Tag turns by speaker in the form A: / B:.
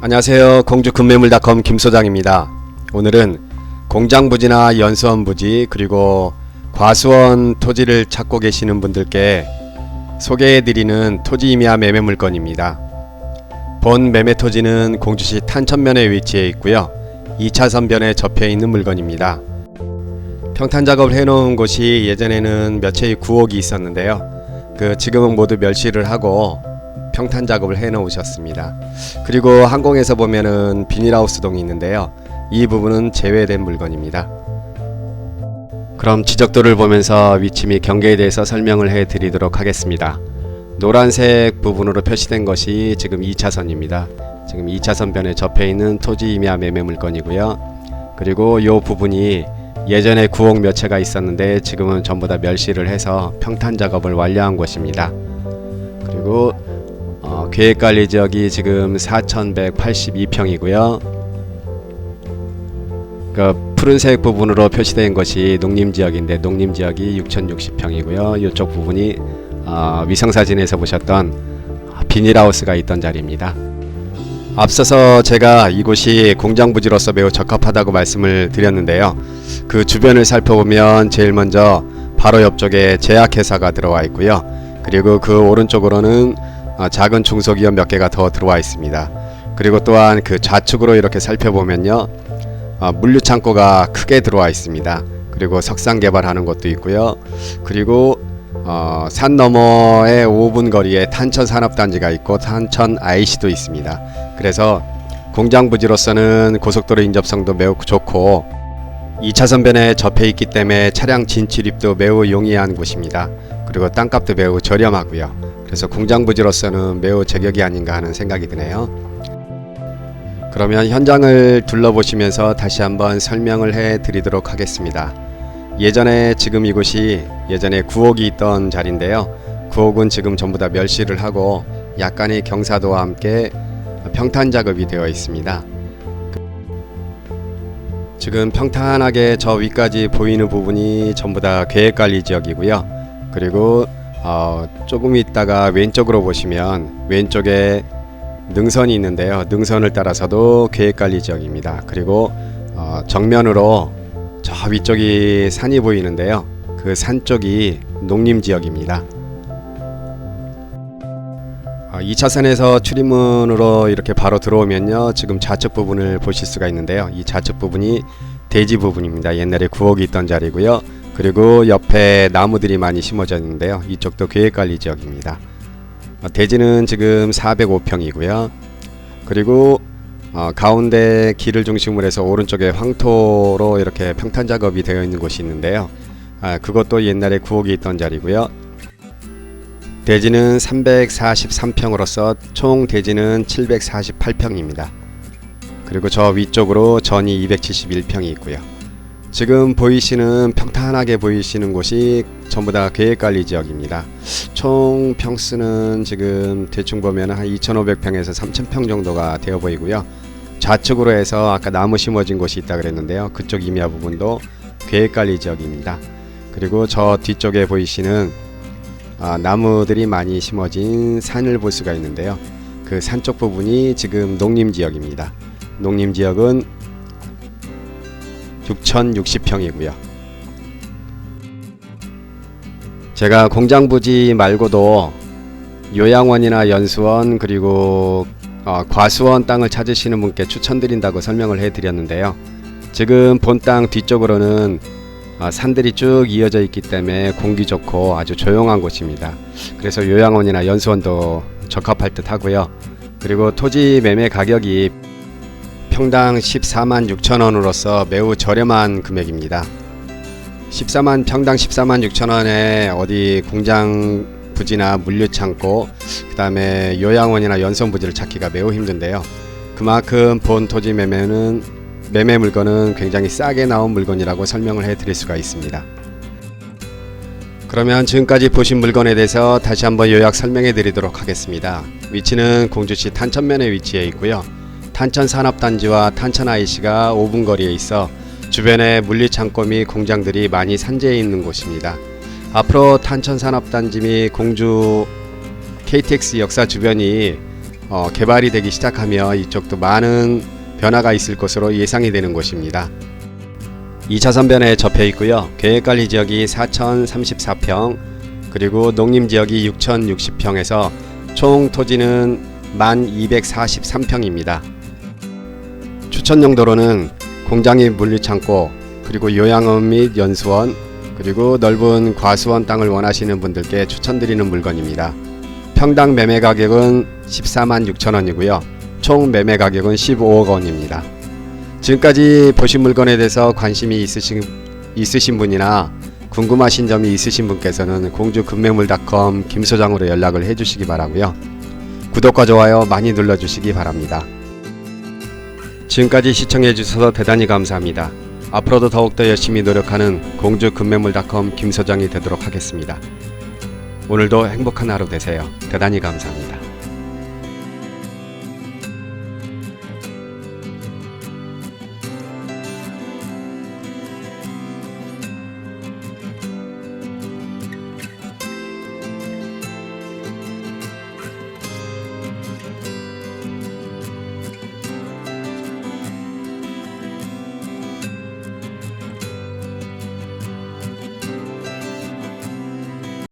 A: 안녕하세요. 공주 금매물닷컴 김소장입니다. 오늘은 공장 부지나 연수원 부지 그리고 과수원 토지를 찾고 계시는 분들께 소개해 드리는 토지 임야 매매 물건입니다. 본 매매 토지는 공주시 탄천면에 위치해 있고요. 2차 선 변에 접해 있는 물건입니다. 평탄 작업을 해 놓은 곳이 예전에는 몇 채의 구옥이 있었는데요. 그 지금은 모두 멸시를 하고 평탄 작업을 해 놓으셨습니다. 그리고 항공에서 보면은 비닐하우스 동이 있는데요. 이 부분은 제외된 물건입니다. 그럼 지적도를 보면서 위치 및 경계에 대해서 설명을 해 드리도록 하겠습니다. 노란색 부분으로 표시된 것이 지금 2차선입니다. 지금 2차선 변에 접해 있는 토지 임야 매매 물건이고요. 그리고 이 부분이 예전에 구옥 몇 채가 있었는데 지금은 전부 다 멸시를 해서 평탄 작업을 완료한 곳입니다. 그리고 어, 계획관리 지역이 지금 4,182평이고요. 그 푸른색 부분으로 표시된 것이 농림지역인데 농림지역이 6,060평이고요. 이쪽 부분이 어, 위성사진에서 보셨던 비닐하우스가 있던 자리입니다. 앞서서 제가 이곳이 공장 부지로서 매우 적합하다고 말씀을 드렸는데요. 그 주변을 살펴보면 제일 먼저 바로 옆쪽에 제약회사가 들어와 있고요. 그리고 그 오른쪽으로는 어, 작은 중소기업 몇 개가 더 들어와 있습니다. 그리고 또한 그 좌측으로 이렇게 살펴보면요. 어, 물류 창고가 크게 들어와 있습니다. 그리고 석상 개발하는 곳도 있고요. 그리고 어, 산 너머의 5분 거리에 탄천 산업단지가 있고 탄천 IC도 있습니다. 그래서 공장 부지로서는 고속도로 인접성도 매우 좋고 2차선 변에 접해 있기 때문에 차량 진출입도 매우 용이한 곳입니다. 그리고 땅값도 매우 저렴하고요. 그래서 공장 부지로서는 매우 제격이 아닌가 하는 생각이 드네요. 그러면 현장을 둘러보시면서 다시 한번 설명을 해 드리도록 하겠습니다. 예전에 지금 이곳이 예전에 구옥이 있던 자리인데요. 구옥은 지금 전부 다 멸시를 하고 약간의 경사도와 함께 평탄 작업이 되어 있습니다. 지금 평탄하게 저 위까지 보이는 부분이 전부 다 계획관리 지역이고요. 그리고 어, 조금 있다가 왼쪽으로 보시면 왼쪽에 능선이 있는데요. 능선을 따라서도 계획관리 지역입니다. 그리고 어, 정면으로 저 위쪽이 산이 보이는데요. 그 산 쪽이 농림 지역입니다. 어, 2차선에서 출입문으로 이렇게 바로 들어오면요. 지금 좌측 부분을 보실 수가 있는데요. 이 좌측 부분이 대지 부분입니다. 옛날에 구옥이 있던 자리고요. 그리고 옆에 나무들이 많이 심어져 있는데요. 이쪽도 계획관리 지역입니다. 어, 대지는 지금 405평이고요. 그리고 어, 가운데 길을 중심으로 해서 오른쪽에 황토로 이렇게 평탄 작업이 되어 있는 곳이 있는데요. 아, 그것도 옛날에 구옥이 있던 자리고요. 대지는 343평으로서 총 대지는 748평입니다. 그리고 저 위쪽으로 전이 271평이 있고요. 지금 보이시는 평탄하게 보이시는 곳이 전부 다 계획관리 지역입니다. 총 평수는 지금 대충 보면 한 2,500평에서 3,000평 정도가 되어 보이고요. 좌측으로 해서 아까 나무 심어진 곳이 있다 그랬는데요. 그쪽 임야 부분도 계획관리 지역입니다. 그리고 저 뒤쪽에 보이시는 아, 나무들이 많이 심어진 산을 볼 수가 있는데요. 그 산 쪽 부분이 지금 농림 지역입니다. 농림 지역은 6,060평이고요. 제가 공장 부지 말고도 요양원이나 연수원 그리고 어, 과수원 땅을 찾으시는 분께 추천드린다고 설명을 해드렸는데요. 지금 본 땅 뒤쪽으로는 어, 산들이 쭉 이어져 있기 때문에 공기 좋고 아주 조용한 곳입니다. 그래서 요양원이나 연수원도 적합할 듯 하고요. 그리고 토지 매매 가격이 평당 14만 6천 원으로서 매우 저렴한 금액입니다. 14만 평당 14만 6천 원에 어디 공장 부지나 물류 창고 그 다음에 요양원이나 연선 부지를 찾기가 매우 힘든데요. 그만큼 본 토지 매매는 매매 물건은 굉장히 싸게 나온 물건이라고 설명을 해 드릴 수가 있습니다. 그러면 지금까지 보신 물건에 대해서 다시 한번 요약 설명해 드리도록 하겠습니다. 위치는 공주시 탄천면에 위치해 있고요. 탄천 산업단지와 탄천 IC가 5분 거리에 있어 주변에 물류창고 및 공장들이 많이 산재해 있는 곳입니다. 앞으로 탄천 산업단지 및 공주 KTX 역사 주변이 어, 개발이 되기 시작하며 이쪽도 많은 변화가 있을 것으로 예상이 되는 곳입니다. 2차선변에 접해 있고요. 계획관리 지역이 4,034평, 그리고 농림 지역이 6,060평에서 총 토지는 1,243평입니다. 추천 용도로는 공장인 물류창고, 그리고 요양원 및 연수원, 그리고 넓은 과수원 땅을 원하시는 분들께 추천드리는 물건입니다. 평당 매매 가격은 14만 6천 원이고요. 총 매매 가격은 15억 원입니다. 지금까지 보신 물건에 대해서 관심이 있으신, 있으신 분이나 궁금하신 점이 있으신 분께서는 공주금매물닷컴 김소장으로 연락을 해주시기 바라고요. 구독과 좋아요 많이 눌러주시기 바랍니다. 지금까지 시청해주셔서 대단히 감사합니다. 앞으로도 더욱더 열심히 노력하는 공주금매물닷컴 김 소장이 되도록 하겠습니다. 오늘도 행복한 하루 되세요. 대단히 감사합니다.